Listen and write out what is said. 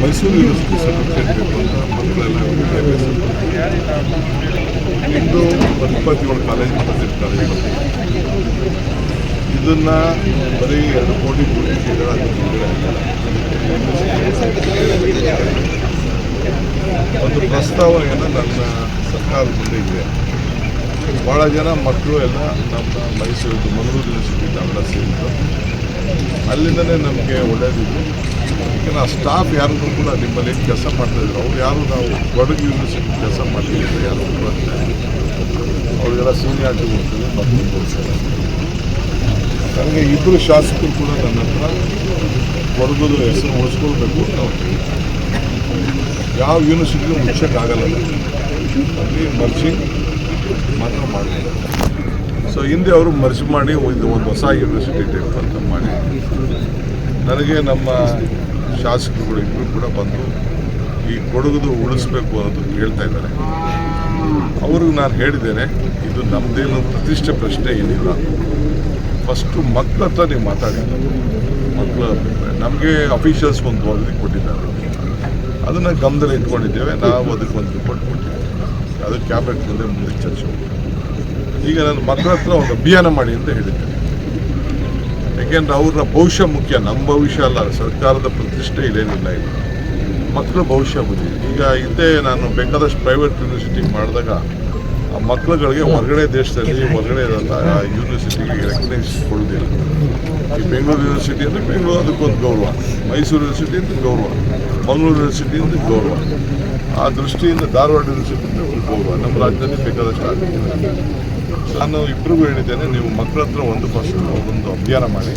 Mysuru university certificate ಬೇಕು ಮಕ್ಕಳೆಲ್ಲ ವಿದ್ಯಾಭ್ಯಾಸ ಇಂದು ಇಪ್ಪತ್ತೇಳು ಕಾಲೇಜ್ ಇಪ್ಪತ್ತೆಂಟು ಇದನ್ನು ಬರೀ ಎರಡು ಕೋಟಿ ಕೋಟಿ ಒಂದು ಪ್ರಸ್ತಾವನೆಯನ್ನು ನನ್ನ ಸರ್ಕಾರದ ಮುಂದೆ ಇದೆ. ಭಾಳ ಜನ ಮಕ್ಕಳು ಎಲ್ಲ ನಮ್ಮ ಮೈಸೂರು ಮಂಗಳೂರು ಯೂನಿವರ್ಸಿಟಿ ನಾವೆಲ್ಲ ಸೇರಿದ್ದು. ಅಲ್ಲಿಂದನೇ ನಮಗೆ ಒಳ್ಳೆಯದಿತ್ತು ನಾವು ಸ್ಟಾಫ್ ಯಾರಿಗೂ ಕೂಡ ನಿಮ್ಮಲ್ಲಿ ಕೆಲಸ ಕೆಲಸ ಮಾಡ್ತಾಯಿದ್ರು ಅವ್ರು ಯಾರು ನಾವು ಕೊಡಗು ಯೂನಿವರ್ಸಿಟಿ ಕೆಲಸ ಮಾಡ್ತಿದ್ರು ಯಾರು ಅವರಿಗೆಲ್ಲ ಸೀನಿಯಾರಿಟಿ ಹೋಗ್ತದೆ ಮಕ್ಕಳು ತೋರಿಸ್ತಾರೆ ನನಗೆ ಇಬ್ಬರು ಶಾಸಕರು ಕೂಡ ನನ್ನ ಹತ್ರ ಕೊಡಗುದು ಹೆಸರು ಉಳಿಸ್ಕೊಳ್ಬೇಕು ಅಂತ. ಯಾವ ಯೂನಿವರ್ಸಿಟಿಗೂ ಮುಚ್ಚಕ್ಕಾಗಲ್ಲ ಅಲ್ಲಿ ಮರ್ಜಿ ಮಾತ್ರ ಮಾಡಬೇಕು ಸೊ ಹಿಂದೆ ಅವರು ಮರ್ಜಿ ಮಾಡಿ ಒಂದು ಹೊಸ ಯೂನಿವರ್ಸಿಟಿ ಟೈಪ್ ಅಂತ ಮಾಡಿ. ನನಗೆ ನಮ್ಮ ಶಾಸಕರುಗಳು ಇಬ್ಬರು ಕೂಡ ಬಂದು ಈ ಕೊಡಗದು ಉಳಿಸ್ಬೇಕು ಅನ್ನೋದು ಹೇಳ್ತಾ ಇದ್ದಾರೆ. ಅವ್ರಿಗೆ ನಾನು ಹೇಳಿದ್ದೇನೆ, ಇದು ನಮ್ಮದೇನು ಪ್ರತಿಷ್ಠೆ ಪ್ರಶ್ನೆ ಏನಿಲ್ಲ. ಫಸ್ಟು ಮಕ್ಕಳ ಹತ್ರ ನೀವು ಮಾತಾಡಿ ಮಕ್ಕಳ ನಮಗೆ ಅಫಿಷಿಯಲ್ಸ್ ಒಂದು ವರದಿ ಕೊಟ್ಟಿದ್ದಾರೆ. ಅದನ್ನು ಗಮನದಲ್ಲಿ ಇಟ್ಕೊಂಡಿದ್ದೇವೆ. ನಾವು ಅದಕ್ಕೆ ಒಂದು ರಿಪೋರ್ಟ್ ಕೊಟ್ಟಿದ್ದೇವೆ. ಅದು ಕ್ಯಾಬಿನೆಟ್ ಮುಂದೆ ಮುಂದೆ ಚರ್ಚೆ. ಈಗ ನನ್ನ ಮಕ್ಕಳ ಹತ್ರ ಒಂದು ಅಭಿಯಾನ ಮಾಡಿ ಅಂತ ಹೇಳಿದ್ದೇನೆ. ಯಾಕೆಂದ್ರೆ ಅವ್ರ ಭವಿಷ್ಯ ಮುಖ್ಯ. ನಮ್ಮ ಭವಿಷ್ಯ ಅಲ್ಲ, ಸರ್ಕಾರದ ಪ್ರತಿಷ್ಠೆ ಇಲ್ಲೇನಿಲ್ಲ ಇಲ್ಲ ಮಕ್ಕಳ ಭವಿಷ್ಯ ಬುದ್ಧಿ ಈಗ ಹಿಂದೆ ನಾನು ಬೇಕಾದಷ್ಟು ಪ್ರೈವೇಟ್ ಯೂನಿವರ್ಸಿಟಿ ಮಾಡಿದಾಗ ಆ ಮಕ್ಕಳುಗಳಿಗೆ ಹೊರಗಡೆ ದೇಶದಲ್ಲಿ ಹೊರಗಡೆ ಯೂನಿವರ್ಸಿಟಿಗೆ ರೆಕಗ್ನೈಸ್ ಕೊಡೋದಿಲ್ಲ ಈ ಬೆಂಗಳೂರು ಯೂನಿವರ್ಸಿಟಿ ಅಂದರೆ ಬೆಂಗಳೂರು ಅದಕ್ಕೊಂದು ಗೌರವ. ಮೈಸೂರು ಯೂನಿವರ್ಸಿಟಿ ಅಂದರೆ ಗೌರವ. ಮಂಗಳೂರು ಯೂನಿವರ್ಸಿಟಿ ಅಂದರೆ ಗೌರವ. ಆ ದೃಷ್ಟಿಯಿಂದ ಧಾರವಾಡ ಯೂನಿವರ್ಸಿಟಿ ಅಂದರೆ ಒಂದು ಗೌರವ. ನಮ್ಮ ರಾಜ್ಯದಲ್ಲಿ ಬೇಕಾದಷ್ಟು ಆಗುತ್ತೆ ನಾನು ಇಬ್ಬರಿಗೂ ಹೇಳಿದ್ದೇನೆ ನೀವು ಮಕ್ಕಳ ಹತ್ರ ಒಂದು ಫಸ್ಟ್ ಒಂದು ಅಭಿಯಾನ ಮಾಡಿ.